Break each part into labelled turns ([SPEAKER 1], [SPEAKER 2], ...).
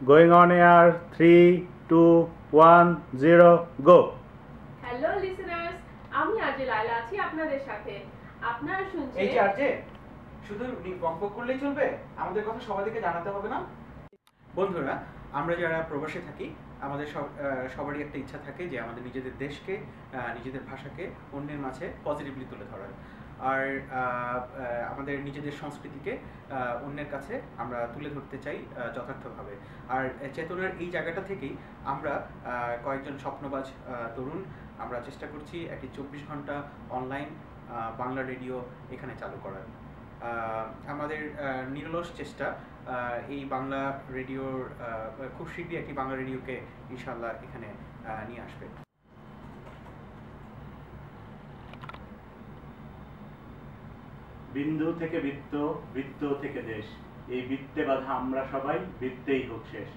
[SPEAKER 1] Going on air. Three, two, one, zero, go.
[SPEAKER 2] Hello listeners আমি আজে লাইলা আছি আপনাদের সাথে আপনারা শুনছেন
[SPEAKER 3] এই যে আর যে শুধু বকবক করলেই চলবে আমাদের কথা সবাইকে জানাতে হবে না বন্ধুরা আমরা যারা প্রবাসে থাকি আমাদের সব সবারই একটা ইচ্ছা থাকে যে আমাদের নিজেদের দেশকে নিজেদের ভাষাকে অন্যের মাঝে পজিটিভলি তুলে ধরার আর আমাদের নিজেদের সংস্কৃতিকে অন্যের কাছে আমরা তুলে ধরতে চাই যথার্থভাবে। আর চেতনার এই জায়গাটা থেকেই আমরা কয়েকজন স্বপ্নবাজ তরুণ আমরা চেষ্টা করছি একটি চব্বিশ ঘণ্টা অনলাইন বাংলা রেডিও এখানে চালু করার। আমাদের নিরলস চেষ্টা এই বাংলা রেডিওর খুব শীঘ্রই একটি বাংলা রেডিওকে ইনশাল্লাহ এখানে নিয়ে আসবে।
[SPEAKER 1] বিন্দু থেকে বৃত্ত বৃত্ত থেকে দেশ। এই বৃত্তে বাধা আমরা সবাই বৃত্তেই হোক শেষ।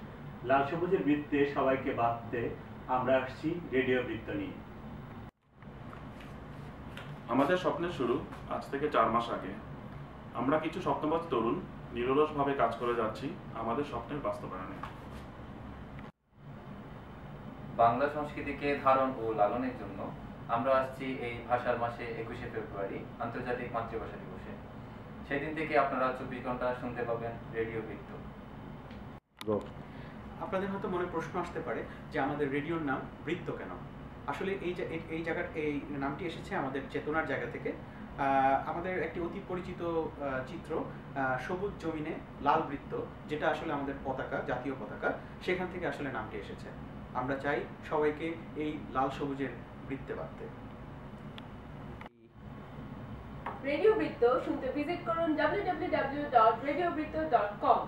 [SPEAKER 1] লাল সবুজের বৃত্তে সবাইকে বাঁধতে আমরা আসছি রেডিও বৃত্ত নিয়ে।
[SPEAKER 4] আমাদের স্বপ্নের শুরু আজ থেকে চার মাস আগে। আমরা কিছু স্বপ্নবাজ তরুণ নিরলসভাবে কাজ করে যাচ্ছি আমাদের স্বপ্নের বাস্তবায়নে।
[SPEAKER 5] বাংলা সংস্কৃতিকে ধারণ ও লালনের জন্য আমরা আসছি এই ভাষার মাসে একুশে ফেব্রুয়ারি আন্তর্জাতিক মাতৃভাষা দিবসে। সেদিন থেকে আপনারা চব্বিশ ঘণ্টা শুনতে পাবেন রেডিও বৃত্ত।
[SPEAKER 3] আপনাদের হয়তো মনে প্রশ্ন আসতে পারে যে আমাদের রেডিওর নাম বৃত্ত কেন? আসলে এই যে এই- জায়গার এই নামটি এসেছে আমাদের চেতনার জায়গা থেকে। আহ, আমাদের একটি অতি পরিচিত আহ, চিত্র আহ, সবুজ জমিনে লাল বৃত্ত যেটা আসলে আমাদের পতাকা জাতীয় পতাকা। সেখান থেকে আসলে নামটি এসেছে। আমরা চাই সবাইকে এই লাল সবুজের বৃত্তে বাঁধতে।
[SPEAKER 2] রেডিও বৃত্ত শুনতে ভিজিট করুন www.radiobritto.com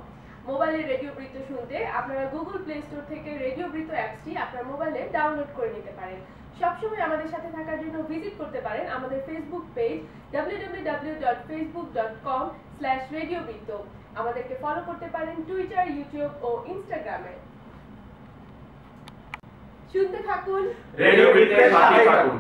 [SPEAKER 2] মোবাইলে রেডিও বৃত্ত শুনতে আপনারা গুগল প্লে স্টোর থেকে রেডিও বৃত্ত অ্যাপসটি আপনার মোবাইলে ডাউনলোড করে নিতে পারেন। সবসময় আমাদের সাথে থাকার জন্য ভিজিট করতে পারেন আমাদের ফেসবুক পেজ www.facebook.com/radiobritto আমাদেরকে ফলো করতে পারেন টুইটার ইউটিউব ও ইনস্টাগ্রামে শুনতে থাকুন।
[SPEAKER 4] রেডিও বৃত্তের সাথে থাকুন।